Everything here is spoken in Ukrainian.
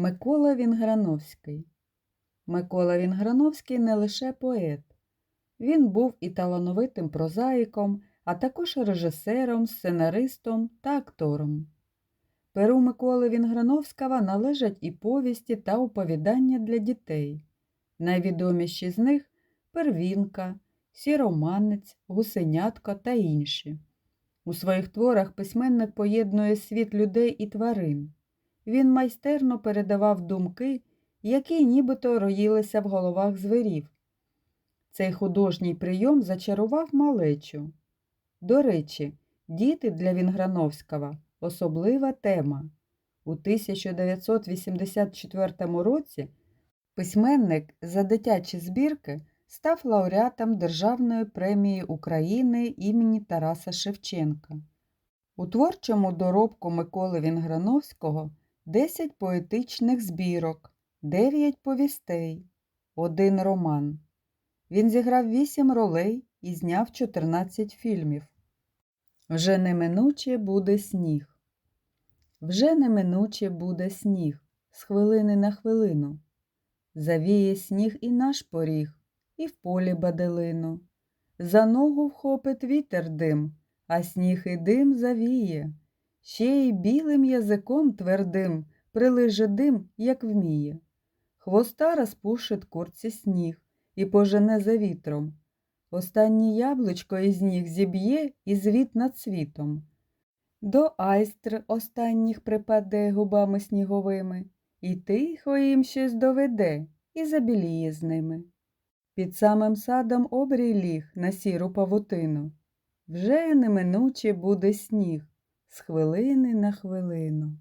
Микола Вінграновський Микола Вінграновський не лише поет. Він був і талановитим прозаїком, а також режисером, сценаристом та актором. Перу Миколи Вінграновського належать і повісті та оповідання для дітей. Найвідоміші з них Первінка, Сіроманець, Гусенятко та інші. У своїх творах письменник поєднує світ людей і тварин. Він майстерно передавав думки, які нібито роїлися в головах зверів. Цей художній прийом зачарував малечу. До речі, діти для Вінграновського особлива тема. У 1984 році письменник за дитячі збірки став лауреатом Державної премії України імені Тараса Шевченка. У творчому доробку Миколи Вінграновського 10 поетичних збірок, 9 повістей, один роман. Він зіграв 8 ролей і зняв 14 фільмів. Вже неминуче буде сніг. Вже неминуче буде сніг, з хвилини на хвилину. Завіє сніг і наш поріг, і в полі баделину. За ногу вхопить вітер дим, а сніг і дим завіє. Ще й білим язиком твердим прилиже дим, як вміє. Хвоста розпушить курці сніг і пожене за вітром. Останнє яблучко із ніг зіб'є і звіт над світом. До айстр останніх припаде губами сніговими, і тихо їм щось доведе і забіліє з ними. Під самим садом обрій ліг на сіру павутину. Вже неминуче буде сніг з хвилини на хвилину.